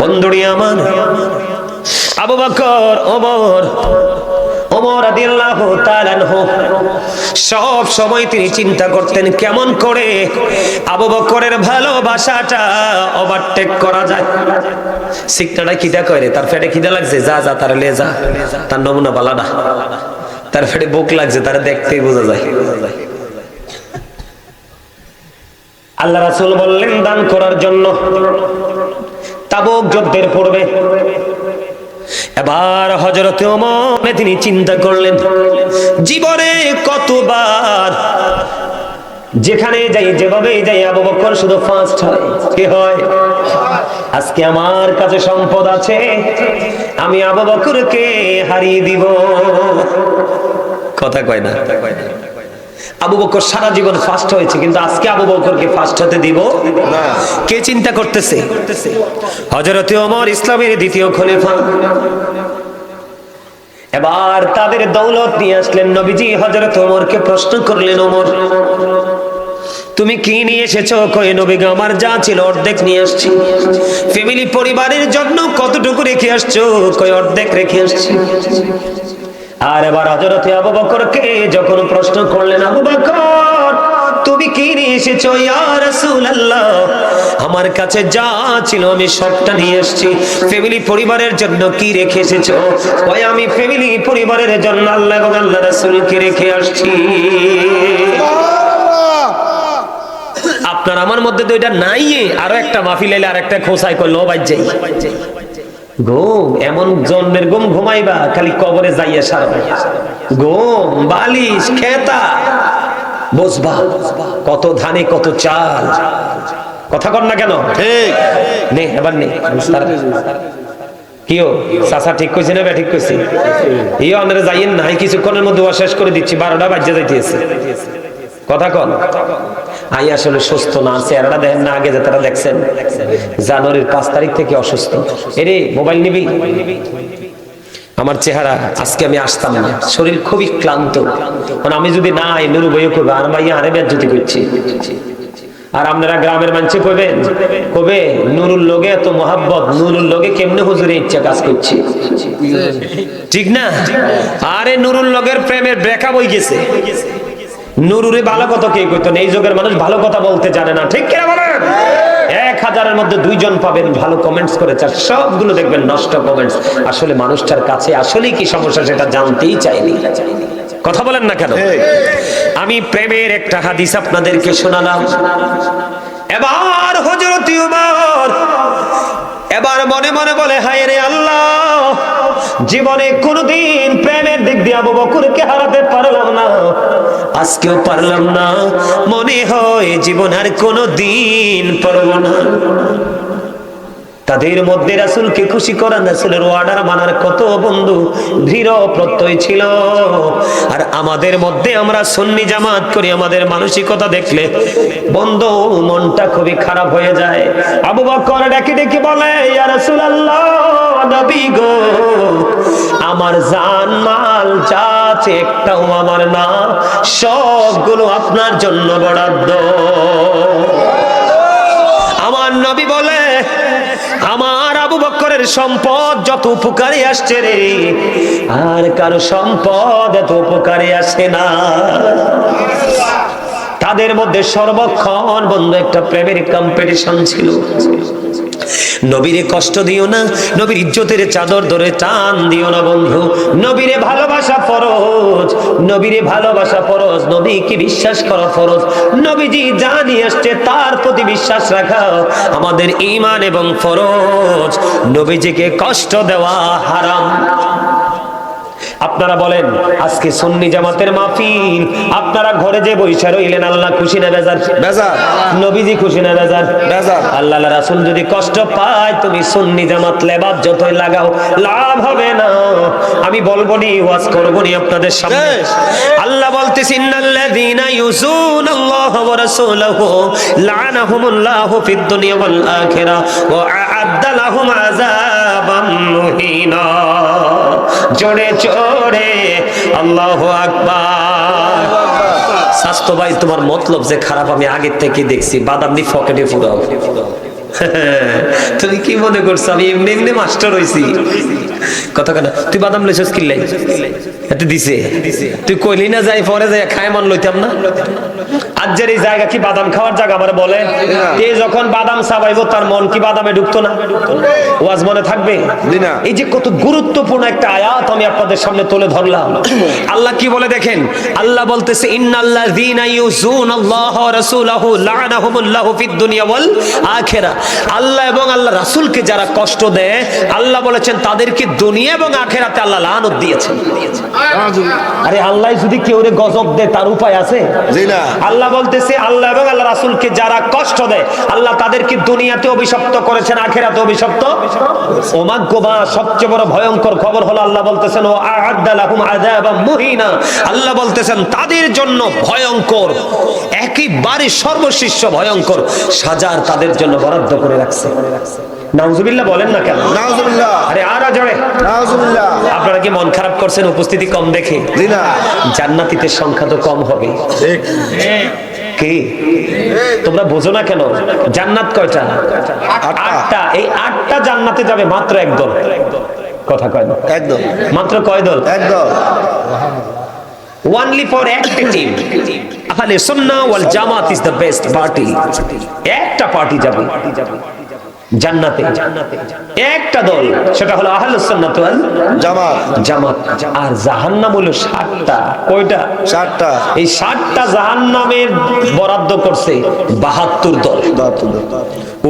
বন্ধুরি আমার। আবু বকর, ওমর ওমর রাদিয়াল্লাহু তাআলা সব সময় তিনি চিন্তা করতেন কেমন করে আবু বকরের ভালোবাসাটা ওভারটেক করা যায়। শিখনাটা কিটা করে তার ফেটে খিদা লাগছে, যা যা, তার লে যা তার নমুনা বালাডা তার ফেটে বুক লাগছে, তারা দেখতেই বোঝা যায়। আল্লাহ রাসূল বললেন, দান করার জন্য তাবুক যুদ্ধের পূর্বে। এবার হজরত ওমরে তিনি চিন্তা করলেন, জীবনে কতবার যেখানে যাই, যেভাবে যাই, আবু বকর শুধু ফার্স্ট হয়। কি হয়? আজকে আমার কাছে সম্পদ আছে, আমি আবু বকরকে হারিয়ে দিব। কথা কয় না? আবু বকর সারা জীবন ফার্স্ট হয়েছে, কিন্তু আজকে আবু বকরকে ফার্স্ট হতে দিব কে চিন্তা করতেছে? হজরতে ওমর ইসলামের দ্বিতীয় খলিফা। এবার তাদের দৌলত নিয়ে আসলেন নবীজি হজরত ওমরকে প্রশ্ন করলেন, ওমর, তুমি কি নিয়ে এসেছ? কই নবী আমার যা ছিল অর্ধেক নিয়ে আসছি। ফ্যামিলি পরিবারের জন্য কতটুকু রেখে আসছো? কই অর্ধেক রেখে আসছি। আর এবার হজরতে আবু বকরকে যখন প্রশ্ন করলেন, আবু বকর, তুমি কি নিয়ে এসেছ? ইয়া রাসূলুল্লাহ, আমার কাছে যা ছিল আমি সবটা নিয়ে এসেছি। ফ্যামিলি পরিবারের জন্য কি রেখে এসেছ? ওই আমি ফ্যামিলি পরিবারের জন্য আল্লাহ এবং আল্লাহ রাসূলকে রেখে আসছি। আপনার আমার মধ্যে তো এটা নাই আরও একটা মাহফিল এলে আর একটা খোসাই করল বাজ যাই ঘুম এমন জন্মের ঘুম ঘুমাইবা খালি কবরে যাইয়া সারবা ঘুম বালিশ খেতা বসবা। কত ধানে কত চাল। কথা কর না কেন? ঠিক। নে এবার নে। কিও? চাচা ঠিক কইছে না ঠিক কইছে? এই অনারে যাইয়েন না কিছুক্ষণের মধ্যে শেষ করে দিচ্ছি বারোটা যাইতেছে। কথা কন। আই আসলে সুস্থ না চেহারাটা দেখেন না, আগে যে তারা দেখছেন। জানুয়ারির পাঁচ তারিখ থেকে অসুস্থ। এরে, মোবাইল নিবি? আমার চেহারা, আজকে আমি আসতাম না। শরীর খুবই ক্লান্ত। কারণ আমি যদি না আই, নুরু বইও করব আর ভাই আরে বেজ্জতি করছি। আর আপনারা গ্রামের মানুষে কইবেন কবে নুরুল লোগে এত মহাব্বত নুরুল লোগে কেমনে হুজুরে ইচ্ছা কাজ করছি? ঠিক না? আরে নুরুল লগের প্রেমের ব্রেকআপ হয়ে গেছে। নুরুরে ভালো কথা কে কইতো? এই যুগের মানুষ ভালো কথা বলতে জানে না। ঠিক কিনা বলেন? এক হাজারের মধ্যে দুইজন পাবেন ভালো কমেন্টস করেছে। আর সবগুলো দেখবেন নষ্ট কমেন্টস আসলে মানুষটার কাছে আসলেই কি সমস্যা সেটা জানতেই চাইনি। কথা বলেন না কেন? আমি প্রেমের একটা হাদিস আপনাদেরকে শোনালাম। এবার হজরত উমর এবার মনে মনে বলে হায় রে আল্লাহ! জীবনে কোনদিন প্রেমের দিক দিয়ে আবু বকরকে হারাতে পারলাম না। আজকেও পারলাম না। মনে হয় জীবন আর কোনো দিন পারব না। তাদের মধ্যে রাসুলকে খুশি করা, রাসুলের অর্ডার মানার কত বন্ধু দৃঢ় প্রত্যয় ছিল। আর আমাদের মধ্যে আমরা সন্নি জামাত করি, আমাদের মানসিকতা দেখলে বন্ধু মনটা খুবই খারাপ হয়ে যায়। আবু বকর ডেকে ডেকে বলে, ইয়া রাসূলুল্লাহ, নবী গো, আমার জান মাল যা একটাও আমার না, সবগুলো আপনার জন্য বরাদ্দ। সম্পদ যত উপকারে আসছে রে, আর কারও সম্পদ এত উপকারে আসে না। তাদের মধ্যে সর্বক্ষণ বন্ধু একটা প্রেমের কম্পিটিশন ছিল। নবীরে কষ্ট দিও না, নবীর ইজ্জতের চাদর ধরে টান দিও না বন্ধু। নবীরে ভালোবাসা ফরজ, নবীরে ভালোবাসা ফরজ, নবীকে বিশ্বাস করা ফরজ। নবীজি যা নিয়ে আসছে তার প্রতি বিশ্বাস রাখা আমাদের ইমান এবং ফরজ। নবীজিকে কষ্ট দেওয়া হারাম। আপনারা বলেন আজকে সুন্নি জামাতের মাহফিল আপনারা ঘরে যে বৈশা রইলেন আল্লাহ খুশি না বেজার বেজার। নবীজি খুশি না বেজার বেজার। আল্লাহ রাসূল যদি কষ্ট পায় তুমি সুন্নি জামাত লেবাস যতই লাগাও লাভ হবে না আমি বলব নি ওয়াজ করব নি আপনাদের সামনে। আল্লাহ বলতেছে ইন্নাল্লাযীনা ইউযুনাল্লাহা ওয়া রাসূলাহু লা'নাহুমুল্লাহু ফিদ দুনিয়া ওয়াল আখিরাহ ওয়া আ'আদ্দা লাহুম আযাবাম মুহিনা জোরে জোরে। আল্লাহ আকবার। স্বাস্থ্য ভাই তোমার মতলব যে খারাপ, আমি আগের থেকে দেখছি। বাদাম দি ফকেটে ফুরাও তুমি কি মনে করছ, আমি এমনি এমনি মাস্টার হইছি? কথা কেন তুই বাদাম লইছস কিল্লাই? এত দিছে। তুই কইলি না যাই পরে যাই খায় মন লইতাম না? এই জায়গা কি বাদাম খাওয়ার জায়গা আমার বলে? যখন বাদাম চাবাইবো তার মন কি বাদামে ঢুকতো না? ওয়াজ মনে থাকবে? এই যে কত গুরুত্বপূর্ণ একটা আয়াত আমি আপনাদের সামনে তুলে ধরলাম। আল্লাহ কি বলে দেখেন? আল্লাহ বলতেছে ইন্নাল্লাযীনা ইউযুনাল্লাহ ওয়া রাসূলাহু লা'নাহুমুল্লাহু ফিদ দুনিয়া ওয়াল আখিরা. আল্লাহ এবং আল্লাহ রাসূলকে যারা কষ্ট দেয় আল্লাহ বলেছেন তাদেরকে দুনিয়া এবং আখিরাতে আল্লাহ লানত দিয়েছেন। আরে আল্লাহ যদি কেউরে গজব দেয় তার উপায় আছে? আল্লাহ বলতেছে আল্লাহ এবং আল্লাহ রাসূলকে যারা কষ্ট দেয় আল্লাহ তাদেরকে দুনিয়াতে অভিশপ্ত করেছেন আখিরাতে অভিশপ্ত ওমা গোবা সবচেয়ে বড় ভয়ঙ্কর খবর হলো আল্লাহ বলতেছেন ও আ'আদ্দা লাহুম আযাবাম মুহিনা। আল্লাহ বলতেছেন তাদের জন্য ভয়ঙ্কর একেবারে সর্বশিষ্য ভয়ঙ্কর সাজার তাদের জন্য বরাদ্দ করে রাখছে। নাউজুবিল্লাহ বলেন না কেন? নাউজুবিল্লাহ। আরে আর জোরে। নাউজুবিল্লাহ। আপনারা কি মন খারাপ করছেন? উপস্থিতি কম দেখে। জি না। জান্নাতীদের সংখ্যা তো কম হবে। ঠিক। কি? তোমরা বোঝো না কেন? জান্নাত কয়টা? আটটা। এই আটটা জান্নাতে যাবে মাত্র একদল কথা কয় না? একদম মাত্র কয় দল? ওনলি ফর একটা team Ahle Sunnah wal Jamaat is the best party একটা পার্টি যাবে। জান্নাতে। একটা দল সেটা হলো আহলে সুন্নাত ওয়াল জামাত। জামাত। আর জাহান্নাম হলো কয়টা? এই জাহান্নামের বরাদ্দ করছে বাহাত্তর দল। বাহাত্তর।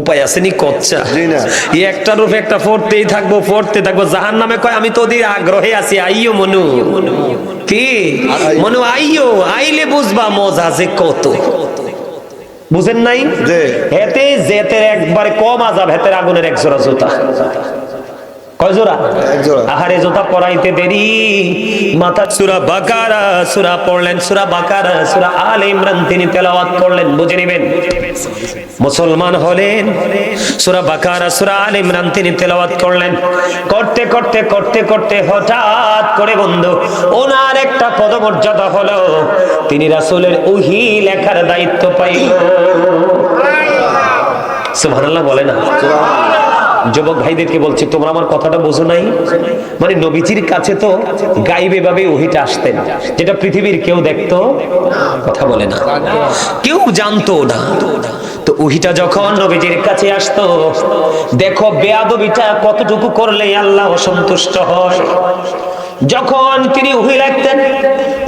উপায় আসেনি কচ্চা? জি না। এই একটার উপরে একটা পড়তেই থাকব পড়তে থাকব। জাহান নামে কয় আমি তো ওদের আগ্রহে আছি। আইও মনু। কি? মনু আইও আইলে বুঝবা মজা যে কত। বুঝেন নাই। হেতে জেতের একবার কম আজাব হেতের আগুনের এক জোড়া জোতা কয় জোড়া। আহারে জোতা পরাইতে দেরি। মাথা সুরা বাকারা সুরা পড়লেন সুরা বাকারা সুরা আল ইমরান তিনি তেলাওয়াত করলেন বুঝে নেবেন? মুসলমান হলেন সুরা বাকারা সুরা আল ইমরান তিনি তেলাওয়াত করলেন। করতে করতে করতে করতে হঠাৎ করে বন্ধু ওনার একটা পদমর্যাদা হলো তিনি রাসূলের ওহি লেখার দায়িত্ব পাইল। সুবহানাল্লাহ বলে না? যুবক ভাইদেরকে বলছি, তোমরা আমার কথাটা বোঝো নাই? মানে নবীজির কাছে তো গাইবে ভাবে ওহিটা আসতেন। যেটা পৃথিবীর কেউ দেখতো, কথা বলে না। কেউ জানতো না। তো ওহিটা যখন নবীজির কাছে আসতো, দেখো, বেয়াদবিটা কতটুকু করলে আল্লাহ অসন্তুষ্ট হয়? যখন তিনি উহি লিখতেন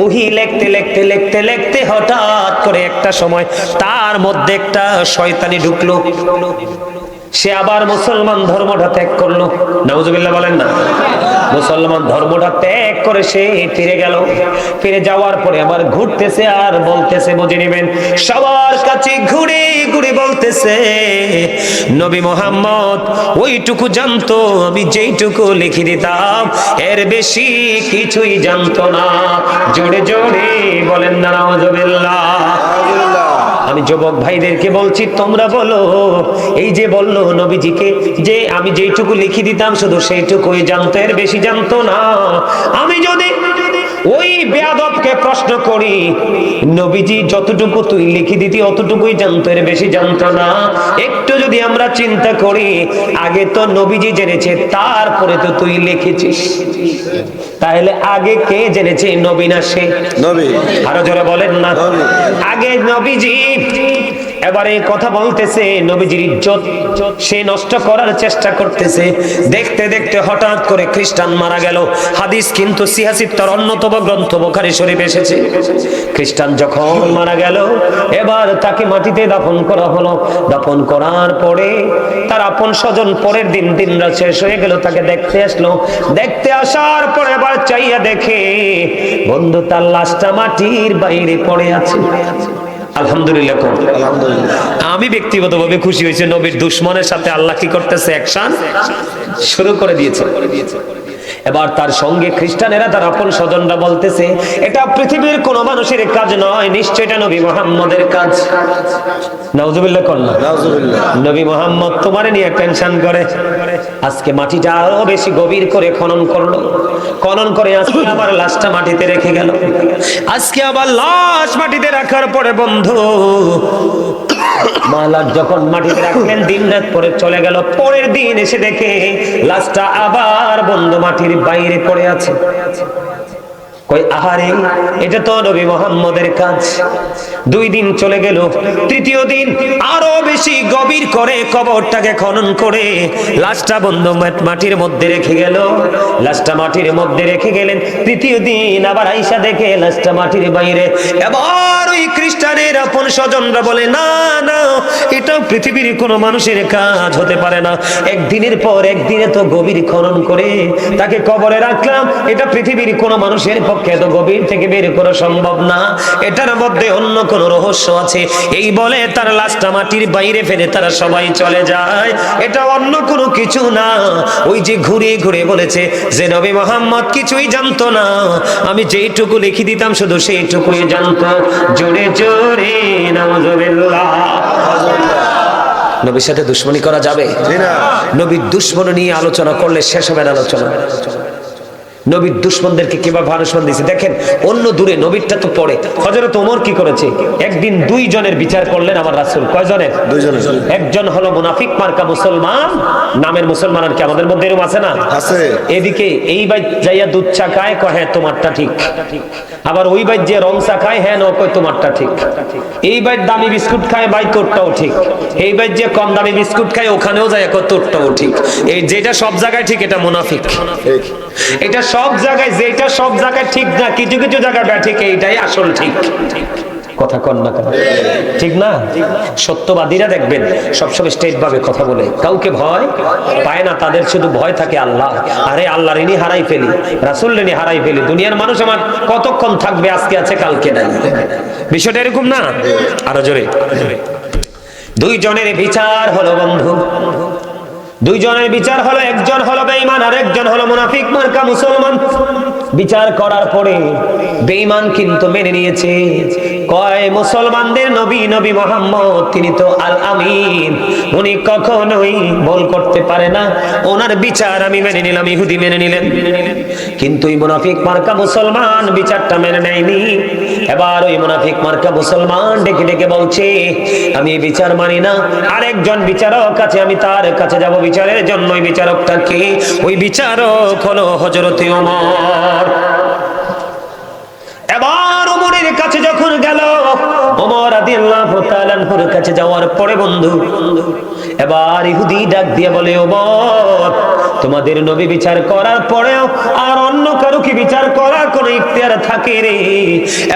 উহি লেখতে লেখতে লেখতে লেখতে হঠাৎ করে একটা সময় তার মধ্যে একটা শয়তানি ঢুকলো। সে আবার মুসলমান ধর্মটা ত্যাগ করল। নাউজুবিল্লাহ বলেন না। মুসলমান ধর্মটা ত্যাগ করে সে ফিরে গেল। ফিরে যাওয়ার পরে আবার ঘুরতেছে আর বলতেছে, বুঝে নেবেন, সবার কাছে ঘুরে ঘুরে বলতেছে, নবী মোহাম্মদ, ওইটুকু জানতো, আমি যেইটুকু লিখে দিতাম, এর বেশি কিছুই জানতো না। জোরে জোরে বলেন না, নাউজুবিল্লাহ। আমি যুবক ভাইদেরকে বলছি, তোমরা বলো, এই যে বলল নবীজিকে যে আমি যেইটুকু লিখে দিতাম শুধু সেইটুকুই জানতো, এর বেশি জানতো না। আমি যদি ওই বেয়াদবকে প্রশ্ন করি নবীজি যতটুকু তুই লিখে দিতি অতটুকুই জানতো এর বেশি জানতো না। একটু যদি আমরা চিন্তা করি আগে তো নবীজি জেনেছে তারপরে তো তুই লিখেছিস। তাহলে আগে কে জেনেছে নবী না সে? নবী। আরও জোরে বলেন না। আগে নবীজি এবারে কথা বলতেছে নবীজির ইজ্জত। সে নষ্ট করার চেষ্টা করতেছে। দেখতে দেখতে হঠাৎ করে খ্রিস্টান মারা গেল। হাদিস কিন্তু সিহাসিত্তর অন্যতম গ্রন্থ বোখারি শরীফ এসেছে। খ্রিস্টান যখন মারা গেল, এবার তাকে মাটিতে দাফন করা হলো। দাফন করার পরে তার আপন স্বজন পরের দিন দিন রাত শেষ হয়ে গেল, তাকে দেখতে আসলো। দেখতে আসার পরে এবার চাইয়া দেখে, বন্ধু, তার লাশটা মাটির বাইরে পড়ে আছে। আলহামদুলিল্লাহ আমি ব্যক্তিগতভাবে খুশি হয়েছে নবীর দুশ্মনের সাথে আল্লাহ কি করতেছে? একশান শুরু করে দিয়েছে। এবার তার সঙ্গে খ্রিস্টানেরা তার আপন স্বজনরা বলতেছে এটা পৃথিবীর কোন মানুষের কাজ নয় নিশ্চয় এটা নবী মোহাম্মদের কাজ। নাউজুবিল্লাহ কন্যা নবী মোহাম্মদ তোমারে নিয়ে টেনশন করে। আজকে মাটিটা আরও বেশি গভীর করে খনন করল। খনন করে আজকে আবার লাশটা মাটিতে রেখে গেল। আজকে আবার লাশ মাটিতে রাখার পরে বন্ধু মালার যখন মাটিতে রাখলেন, দিন রাত পরে চলে গেল। পরের দিন এসে দেখে লাশটা আবার বন্ধ মাটির বাইরে পড়ে আছে। কই, আহারে, এটা তো নবী মোহাম্মদের কাজ। দুই দিন চলে গেল, তৃতীয় দিন আরও বেশি গভীর করে কবরটাকে খনন করে লাশটা বন্ধ মাটির মধ্যে রেখে গেল। লাশটা মাটির মধ্যে রেখে গেলেন। তৃতীয় দিন আবার আইসা দেখে লাশটা মাটির বাইরে। এবার ওই খ্রিস্টানের আপন স্বজনরা বলে, না না এটা পৃথিবীর কোনো মানুষের কাজ হতে পারে না। একদিনের পর একদিনে তো গভীর খনন করে তাকে কবরে রাখলাম। এটা পৃথিবীর কোনো মানুষের পক্ষে এত গভীর থেকে বের করা সম্ভব না। এটার মধ্যে অন্য কোনো রহস্য আছে। এই বলে তার লাশটা মাটির বাইরে ফেলে তারা সবাই চলে যায়। এটা অন্য কোনো কিছু না। ওই যে ঘুরে ঘুরে বলেছে যে নবী মোহাম্মদ কিছুই জানতো না। আমি যেইটুকু লিখে দিতাম শুধু সেইটুকুই জানতো। জোরে জোরে নাউজুবিল্লাহ। নবীর সাথে দুশ্মনী করা যাবে? না। নবীর দুশ্মন নিয়ে আলোচনা করলে শেষ হবে না আলোচনা। নবীর দুশ্মনদেরকে কীভাবে আলোচনা দিয়েছে? দেখেন অন্য দূরে নবীরটা তো পড়ে। হজরত ওমর কি করেছে? একদিন দুই জনের বিচার করলেন আমার রাসূল। কয়জনের। একজন হলো মুনাফিক মার্কা মুসলমান। নামের মুসলমান আর কি আমাদের মধ্যে এরকম আছে না? আছে। এদিকে এই বাইর যাইয়া দুধ চা খায় কয় হ্যাঁ তোমারটা ঠিক। আবার ওই বাইর যে রং চা খায় হ্যাঁ নো কয় তোমারটা ঠিক। এই বাইর দামি বিস্কুট খায় বাই তোরটাও ঠিক। এই বাইর যে কম দামি বিস্কুট খায় ওখানেও যায় কয় তোরটাও ঠিক। এই যেটা সব জায়গায় ঠিক এটা মুনাফিক। ঠিক। এটা সব জায়গায়, যেটা সব জায়গায় ঠিক না, কিছু কিছু জায়গায় ব্যাঠিক এইটাই আসল ঠিক। কথা কন না? ঠিক না? সত্যবাদীরা দেখবেন, সবসময় স্টেট ভাবে কথা বলে। কাউকে ভয় পায় না, তাদের শুধু ভয় থাকে আল্লাহ। আরে আল্লাহ ঋণী হারাই ফেলি, রাসুল ঋণী হারাই ফেলি। দুনিয়ার মানুষ আমার কতক্ষণ থাকবে, আজকে আছে, কালকে নাই। বিষয়টা এরকম না? আরও জোরে। দুই জনের বিচার হলো বন্ধু। দুইজনের বিচার হলো, একজন হলো বেঈমান আর একজন হলো মুনাফিক, মার্কা মুসলমান। বিচার করার পরে বেঈমান কিন্তু মেনে নিয়েছে। কয় মুসলমানদের নবী নবী মোহাম্মদ, তিনি তো আল আমিন উনি কখনোই ভুল করতে পারে না। ওনার বিচার আমি মেনে নিলাম, ইহুদি মেনে নিলেন। কিন্তু ওই মুনাফিক মার্কা মুসলমান বিচারটা মেনে নেয়নি। এবার ওই মুনাফিক মার্কা মুসলমান ডেকে ডেকে বলছে, আমি বিচার মানি না। আরেকজন বিচারক আছে, আমি তার কাছে যাব বিচারের জন্য। ওই বিচারকটা কে ওই বিচারক হলো হজরতে ওমর এবার ওমরের যখন গেল। ওমর রাদিয়াল্লাহু তাআলার কাছে যাওয়ার পরে বন্ধু, এবার ইহুদি ডাক দিয়ে বলে, ওমর তোমাদের নবী বিচার করার পরেও আর অন্য কারও কি বিচার করার কোনো ইখতিয়ার থাকে রে?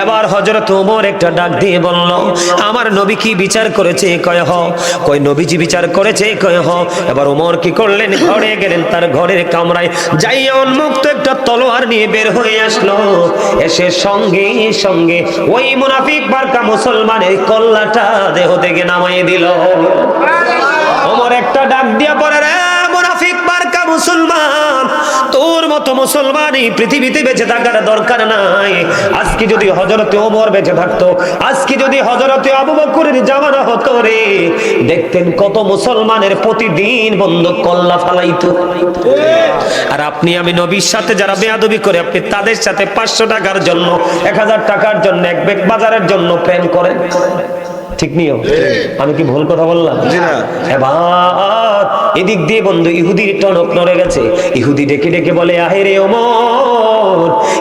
এবার হযরত ওমর একটা ডাক দিয়ে বলল, আমার নবী কি বিচার করেছে? কয়, হ। কয়, নবীজি বিচার করেছে? কয়, হ। এবার ওমর কি করলেন? ঘরে গেলেন, তার ঘরের কামরায় যাইয়া উন্মুক্ত একটা তলোয়ার নিয়ে বের হয়ে আসলো। এসে সঙ্গে সঙ্গে ওই মুনাফিক বার্কা মুসলমানের কল্লাটা দেহ থেকে নামাই দিল। ওমর একটা ডাক দিয়া পরে রে মুসলমান, তোর মতো মুসলমান এই পৃথিবীতে বেঁচে থাকার দরকার নাই। আজকে যদি হজরতে ওমর বেঁচে থাকতো, আজকে যদি হজরতে হতো রে, দেখতেন কত মুসলমানের প্রতিদিন বন্ধ কল্লা ফালাইতো। আর আপনি আমি নবীর সাথে যারা বেয়াদবি করে, আপনি তাদের সাথে পাঁচশো টাকার জন্য, এক হাজার টাকার জন্য, এক বেগ বাজারের জন্য প্রেম করেন। ঠিক নিও আমি কি ভুল কথা বললাম? এবার এদিক দিয়ে বন্ধু ইহুদির টনক নড়ে গেছে। ইহুদি ডেকে ডেকে বলে আহেরে ওমর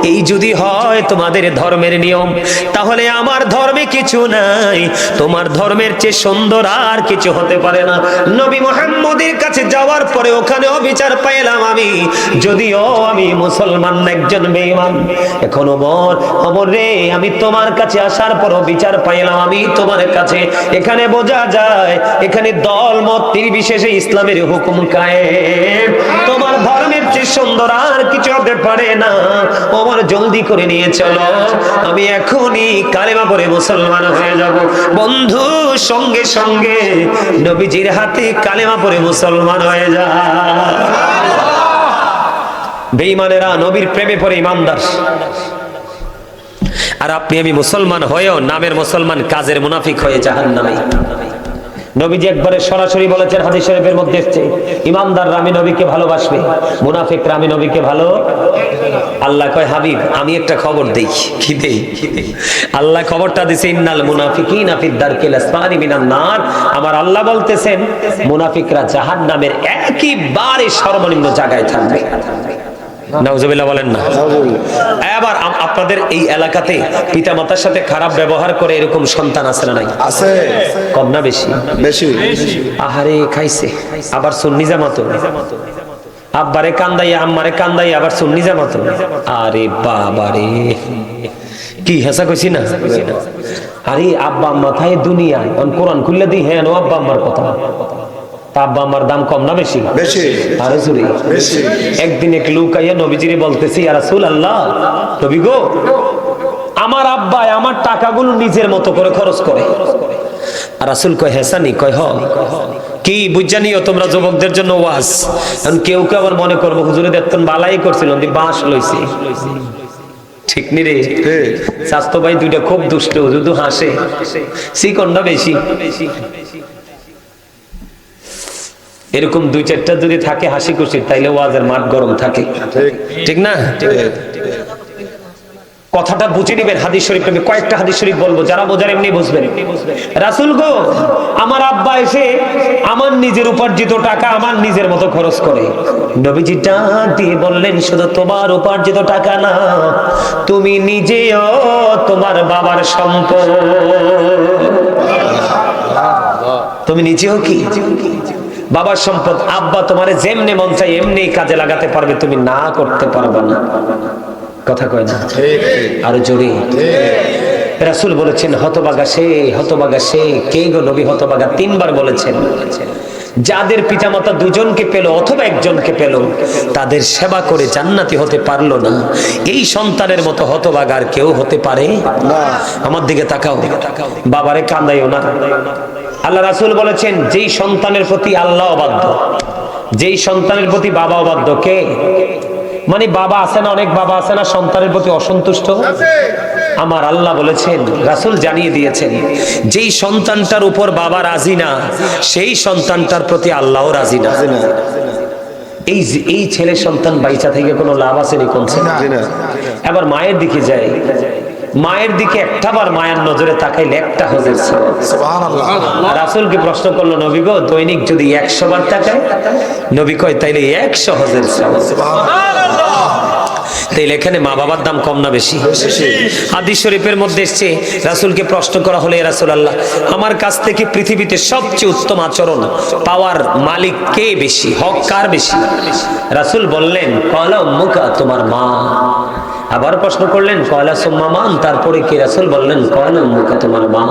এই যদি হয় তোমাদের ধর্মের নিয়ম তাহলে আমার ধর্মে কিছু নাই। তোমার ধর্মের চেয়ে সুন্দর আর কিছু হতে পারে না। নবী মোহাম্মদের কাছে যাওয়ার পরে ওখানেও বিচার পাইলাম আমি। যদিও আমি মুসলমান একজন বেঈমান। এখন ওমর ওমর রে আমি তোমার কাছে আসার পরও বিচার পাইলাম আমি তোমার কাছে এখানে বোঝা যায়, এখানে দল, মত, নির্বিশেষে ইসলামের হুকুম কায়েম। তোমার ধর্মের চেয়ে সুন্দর আর কিছু হতে পারে না। ওমর জলদি করে নিয়ে চলো। আমি এখনই কালেমা পরে মুসলমান হয়ে যাব। বন্ধু, সঙ্গে সঙ্গে নবীজির হাতে কালেমা পরে মুসলমান হয়ে যা। বেঈমানেরা নবীর প্রেমে পড়ে ইমানদার। আর আপনি আমি মুসলমান হয়েও নামের মুসলমান কাজের মুনাফিক হয়ে জাহান নামে নবীজি একবারে সরাসরি বলেছেন হাদিস শরীফের মধ্যে এসছে ইমানদাররা আমি নবীকে ভালোবাসবে মুনাফিকরা আমি নবীকে ভালো? আল্লাহ কয়, হাবিব, আমি একটা খবর দেই। কি দেই? আল্লাহ খবরটা দিছে, ইন্নাল মুনাফিকিনা ফিদ দারকিল আসফালি মিনান নার। আমার আল্লাহ বলতেছেন, মুনাফিকরা জাহান্নামের একেবারে সর্বনিম্ন জায়গায় থাকবে। নাউজুবিল্লাহ বলেন না। এবার আপনাদের এই এলাকাতে পিতামাতার সাথে খারাপ ব্যবহার করে এরকম সন্তান আছে না নাই? আছে। কম না বেশি? বেশি। আহারে খাইছে। আবার সুন্নি জামাতো। আব্বারে কান্দাই আম্মারে কান্দাই আবার সুন্নি জামাতো। আরে বাবারে। কি হেসা কইছি না? আরে আব্বা আম্মা থাই দুনিয়া কোরআন খুললে দি হ্যাঁ আব্বা আম্মার কথা। আব্বা আম্মার দাম কম না বেশি বেশি। জুড়ি। একদিন এক লোক আইয়া নবীজিরে বলতেছি আর রাসূল আল্লাহ নবী গো আমার আব্বাই আমার টাকাগুলো নিজের মতো করে খরচ করে। আর রাসূল কয় হেসানি কয় হ। কি বুঝজানিও তোমরা যুবকদের জন্য ওয়াজ? এখন কেউ কেউ আবার মনে করব হুজুরে দেখতেন বালাই করছিল বাঁশ লইছে? ঠিক নি রে? স্বাস্থ্য ভাই দুইটা খুব দুষ্ট হাসে। সিকনটা বেশি। এরকম দুই চারটা যদি থাকে হাসি খুশি তাইলে ওয়াজের মাঠ গরম থাকে। ঠিক। না? কথাটা বুঝে নিবেন হাদিস শরীফ আমি কয়েকটা হাদিস শরীফ বলব যারা বোঝার এমনি বুঝবেন। রাসুল গো আমার আব্বা এসে আমার নিজের উপার্জিত টাকা আমার নিজের মতো খরচ করে। নবীজি ডাক দিয়ে বললেন শুধু তোমার উপার্জিত টাকা না তুমি নিজেও তোমার বাবার সম্পদ। তুমি নিজেও কি? বাবার সম্পদ আব্বা তোমারে যেমনে মন চাই এমনি কাজে লাগাতে পারবে তুমি না করতে পারবে না। কথা কয় না? আরও জোরে। রাসূল বলেছেন হতবাগা সে হতবাগা সে কে গো নবী হতবাগা? তিনবার বলেছেন। যাদের পিতামাতা দুজনকে পেল অথবা একজনকে পেল তাদের সেবা করে জান্নাতি হতে পারল না। এই সন্তানের মতো হতবাগার কেউ হতে পারে? না। আমার দিকে তাকাও। বাবারে কান্দাইও না। আল্লাহ রাসূল বলেছেন যেই সন্তানের প্রতি আল্লাহ অবাধ্য যেই সন্তানের প্রতি বাবা অবাধ্য কে? মানে বাবা আছে না অনেক বাবা আছে না সন্তানের প্রতি অসন্তুষ্ট? আমার আল্লাহ বলেছেন রাসূল জানিয়ে দিয়েছেন যেই সন্তানটার উপর বাবা রাজি না সেই সন্তানটার প্রতি আল্লাহ রাজি না। এই এই ছেলে সন্তান বাইচা থেকে কোনো লাভ আছে নি কোন না। এবার মায়ের দিকে যাই মায়ের দিকে একটাবার মায়ের নজরে তাকাইলে একটা হজের রাসূলকে প্রশ্ন করল নবী গো দৈনিক যদি একশো বার তাকায় নবী কয় তাইলে একশো হজের। তাইলে এখানে মা বাবার দাম কম না বেশি। হাদিস শরীফের মধ্যে এসছে রাসূলকে প্রশ্ন করা হলে রাসূল আল্লাহ আমার কাছ থেকে পৃথিবীতে সবচেয়ে উত্তম আচরণ পাওয়ার মালিক কে বেশি? হক কার বেশি? রাসূল বললেন কলা উম্মুকা তোমার মা। আবার প্রশ্ন করলেন, কয়লা সুম্মামান তারপরে কি রাসূল বললেন কয়লা উম্মুকা তোমার মা?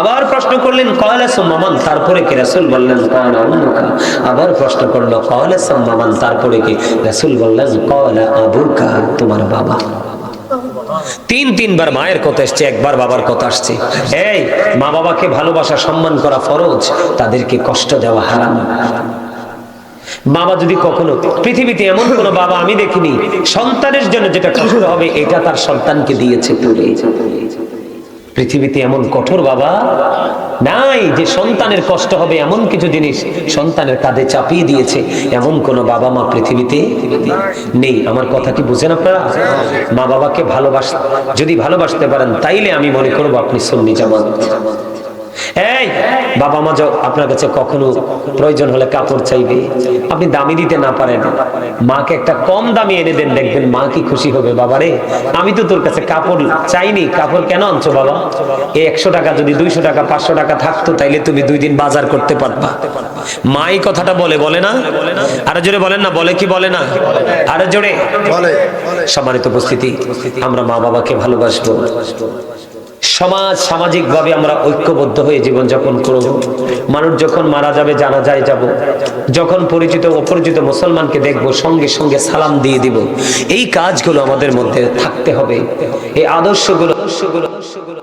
আবার প্রশ্ন করলেন, কয়লা সুম্মামান তারপরে কি রাসূল বললেন কয়লা উম্মুকা? আবার প্রশ্ন করল, কয়লা সুম্মামান তারপরে কি রাসূল বললেন, কয়লা আবুকা, তোমার বাবা। তিন তিনবার মায়ের কথা আসছে একবার বাবার কথা আসছে। এই মা বাবাকে ভালোবাসা, সম্মান করা ফরজ, তাদেরকে কষ্ট দেওয়া হারাম। বাবা যদি কখনো পৃথিবীতে এমন কোন বাবা আমি দেখিনি, সন্তানের জন্য যেটা কষ্ট হবে, এটা তার সন্তানকে দিয়েছে তুলে পৃথিবীতে এমন কঠোর বাবা নাই যে সন্তানের কষ্ট হবে এমন কিছু জিনিস সন্তানের কাঁধে চাপিয়ে দিয়েছে। এমন কোন বাবা মা পৃথিবীতে নেই। আমার কথা কি বুঝেন আপনারা? মা বাবাকে ভালোবাস যদি ভালোবাসতে পারেন, তাইলে আমি মনে করব আপনি সন্নি জামান এই বাবা মা আপনার কাছে কখনো প্রয়োজন হলে কাপড় চাইবে। আপনি দামি দিতে না পারেন। মাকে একটা কম দামি এনে দেন দেখবেন মা কি খুশি হবে। বাবারে আমি তো তোর কাছে কাপড় চাইনি। কাপড় কেন আনছো বাবা? এই একশো টাকা যদি দুইশো টাকা পাঁচশো টাকা থাকতো তাইলে তুমি দুই দিন বাজার করতে পারবা। মা এই কথাটা বলে বলে না? আরও জোরে বলেন না বলে কি বলে না? আরও জোরে। বলে। সম্মানিত উপস্থিতি আমরা মা বাবাকে ভালোবাসবো। সমাজ সামাজিক ভাবে আমরা ঐক্যবদ্ধ হয়ে জীবন যাপন করব। মানুষ যখন মারা যাবে জানা যায় যাব। যখন পরিচিত অপরিচিত মুসলমানকে দেখব, সঙ্গে সঙ্গে সালাম দিয়ে দিব। এই কাজগুলো আমাদের মধ্যে থাকতে হবে। এই আদর্শগুলো আদর্শগুলো আদর্শগুলো